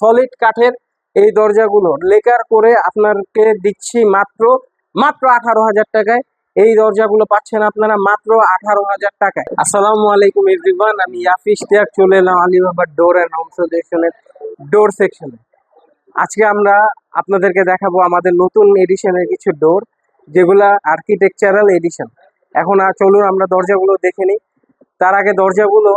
Solid কাঠের এই দরজাগুলো। লেকার করে আপনাকে দিচ্ছি মাত্র মাত্র আঠারো হাজার টাকায়। এই দরজাগুলো পাচ্ছেন আপনারা মাত্র আঠারো হাজার টাকায়। আসসালামু আলাইকুম এভরিওয়ান আমি ইয়াফিস টিয়াক চলে এলাম Alibaba door and home door সেকশনে আজকে আমরা আপনাদেরকে দেখাবো আমাদের নতুন এডিশনের কিছু ডোর যেগুলা আর্কিটেকচারাল এডিশন এখন আর চলুন আমরা দরজাগুলো দেখে নিই। তার আগে দরজাগুলো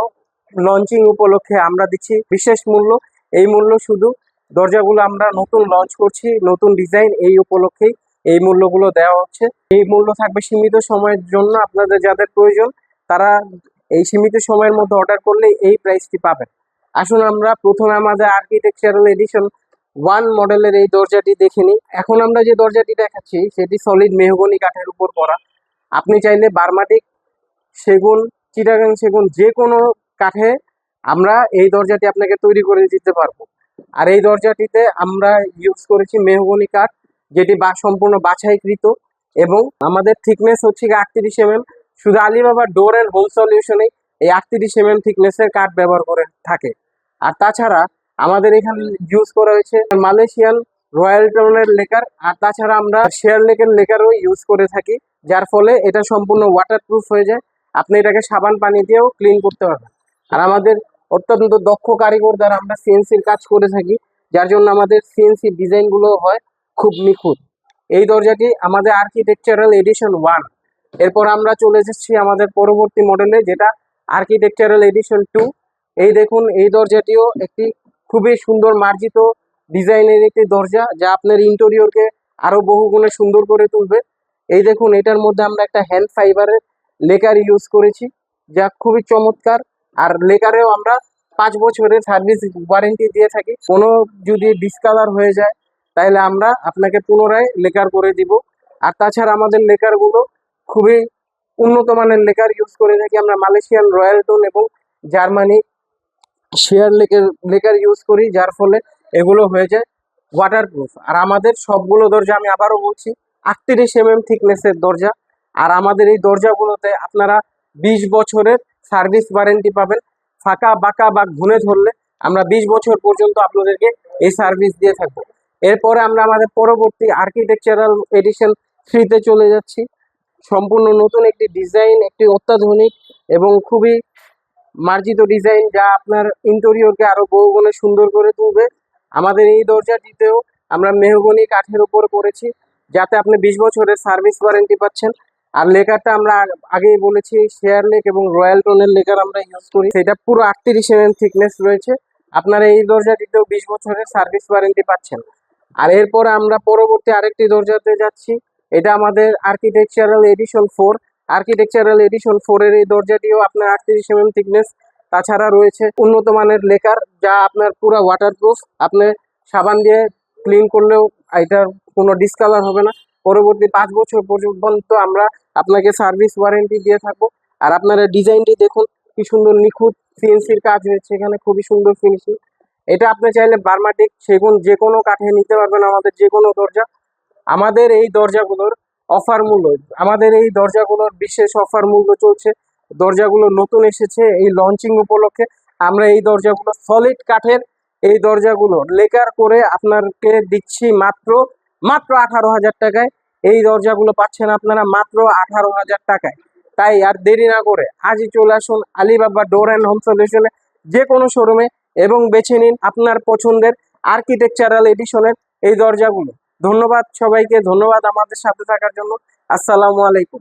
লঞ্চিং উপলক্ষে আমরা দিচ্ছি বিশেষ মূল্য। এই মূল্য শুধু দরজাগুলো আমরা নতুন লঞ্চ করছি, নতুন ডিজাইন এই উপলক্ষেই এই মূল্যগুলো দেওয়া হচ্ছে। এই মূল্য থাকবে সীমিত সময়ের জন্য আপনাদের যাদের প্রয়োজন, তারা এই সীমিত সময়ের মধ্যে অর্ডার করলে এই প্রাইসটি পাবেন। আসুন আমরা প্রথমে আমাদের আর্কিটেকচারাল এডিশন ওয়ান মডেলের এই দরজাটি দেখে নিই। এখন আমরা যে দরজাটি দেখাচ্ছি, সেটি সলিড মেহগনি কাঠের উপর করা। আপনি চাইলে বার্মাটিক সেগুন, চিটাগাং সেগুন যে কোনো কাঠে আমরা এই দরজাটি আপনাকে তৈরি করে দিতে পারব। আর এই দরজাটিতে আমরা ইউজ করেছি মেহগনি কাঠ, যেটি বা সম্পূর্ণ বাছাইকৃত এবং আমাদের থিকনেস হচ্ছে আটত্রিশ এম এম শুধু আলিবাবা ডোর অ্যান্ড হোম সলিউশনে এই আটত্রিশ এম এম থিকনেসের কাঠ ব্যবহার করে থাকে। আর তাছাড়া আমাদের এখানে ইউজ করা হয়েছে মালয়েশিয়ান রয়্যাল টাউনের লেকার, আর তাছাড়া আমরা শেয়ার লেকের লেকারও ইউজ করে থাকি, যার ফলে এটা সম্পূর্ণ ওয়াটারপ্রুফ হয়ে যায়। আপনি এটাকে সাবান পানি দিয়েও ক্লিন করতে পারবেন। আর আমাদের অত্যন্ত দক্ষ কারিগর দ্বারা আমরা সিএনসির কাজ করে থাকি, যার জন্য আমাদের সিএনসি ডিজাইনগুলো হয় খুব নিখুঁত। এই দরজাটি আমাদের আর্কিটেকচারাল এডিশন ওয়ান এরপর আমরা চলে এসেছি আমাদের পরবর্তী মডেলে যেটা আর্কিটেকচারাল এডিশন টু এই দেখুন, এই দরজাটিও একটি খুবই সুন্দর মার্জিত ডিজাইনের একটি দরজা, যা আপনার ইন্টেরিয়রকে আরও বহুগুণে সুন্দর করে তুলবে। এই দেখুন, এটার মধ্যে আমরা একটা হ্যান্ড ফাইবারের লেকার ইউজ করেছি, যা খুবই চমৎকার। আর লেকারেও আমরা পাঁচ বছরের সার্ভিস ওয়ারেন্টি দিয়ে থাকি। কোনো যদি ডিসকালার হয়ে যায়, তাহলে আমরা আপনাকে পুনরায় লেকার করে দিব। আর তাছাড়া আমাদের লেকারগুলো খুবই উন্নত মানের লেকার ইউজ করে থাকি। আমরা মালয়েশিয়ান রয়্যাল টোন এবং জার্মানি শেয়ার লেকের লেকার ইউজ করি, যার ফলে এগুলো হয়ে যায় ওয়াটারপ্রুফ আর আমাদের সবগুলো দরজা, আমি আবারও বলছি, আটত্রিশ এম এম থিকনেসের দরজা। আর আমাদের এই দরজাগুলোতে আপনারা বিশ বছরের সার্ভিস ওয়ারেন্টি পাবেন। ফাঁকা, বাঁকা বা ঘুনে ধরলে আমরা বিশ বছর পর্যন্ত আপনাদেরকে এই সার্ভিস দিয়ে থাকব। এরপরে আমরা আমাদের পরবর্তী আর্কিটেকচারাল এডিশন থ্রিতে চলে যাচ্ছি। সম্পূর্ণ নতুন একটি ডিজাইন একটি অত্যাধুনিক এবং খুবই মার্জিত ডিজাইন যা আপনার ইন্টেরিয়রকে আরও বহুগুণে সুন্দর করে তুলবে। আমাদের এই দরজাটিতেও আমরা মেহগনি কাঠের উপর করেছি, যাতে আপনি বিশ বছরের সার্ভিস ওয়ারেন্টি পাচ্ছেন। আর লেকারটা আমরা আগেই বলেছি শেয়ার লেক এবং রয়্যাল টোনের লেকার আমরা ইউজ করি। সেটা পুরো আটত্রিশ এম থিকনেস রয়েছে। আপনারা এই দরজাটিতেও বিশ বছরের সার্ভিস ওয়ারেন্টি পাচ্ছেন। আর এরপরে আমরা পরবর্তী আরেকটি দরজাতে যাচ্ছি। এটা আমাদের architectural edition four architectural edition four এর এই দরজাটিও আপনার আটত্রিশ এম এম থিকনেস তাছাড়া রয়েছে উন্নত মানের লেকার যা আপনার পুরো ওয়াটারপ্রুফ আপনি সাবান দিয়ে ক্লিন করলেও এটার কোনো ডিসকালার হবে না। পরবর্তী পাঁচ বছর পর্যন্ত আমরা আপনাকে সার্ভিস ওয়ারেন্টি দিয়ে থাকব। আর আপনারা ডিজাইনটি দেখুন, কি সুন্দর নিখুঁত সিএনসির কাজ হয়েছে এখানে, খুবই সুন্দর ফিনিশিং এটা আপনি চাইলে বার্মাটিক সেগুন যে কোনো কাঠে নিতে পারবেন আমাদের যে কোনো দরজা। আমাদের এই দরজাগুলোর অফার মূল্য, আমাদের এই দরজাগুলোর বিশেষ অফার মূল্য চলছে। দরজাগুলো নতুন এসেছে এই লঞ্চিং উপলক্ষে। আমরা এই দরজাগুলো সলিড কাঠের এই দরজাগুলো লেকার করে আপনাকে দিচ্ছি মাত্র মাত্র আঠারো হাজার টাকায়। এই দরজাগুলো পাচ্ছেন আপনারা মাত্র আঠারো হাজার টাকায়। তাই আর দেরি না করে আজই চলে আসুন আলিবাবা ডোর অ্যান্ড হোম সলিউশনে, যে কোনো শোরুমে এবং বেছে নিন আপনার পছন্দের আর্কিটেকচারাল এডিশনের এই দরজাগুলো। ধন্যবাদ সবাইকে, ধন্যবাদ আমাদের সাথে থাকার জন্য। আসসালামু আলাইকুম।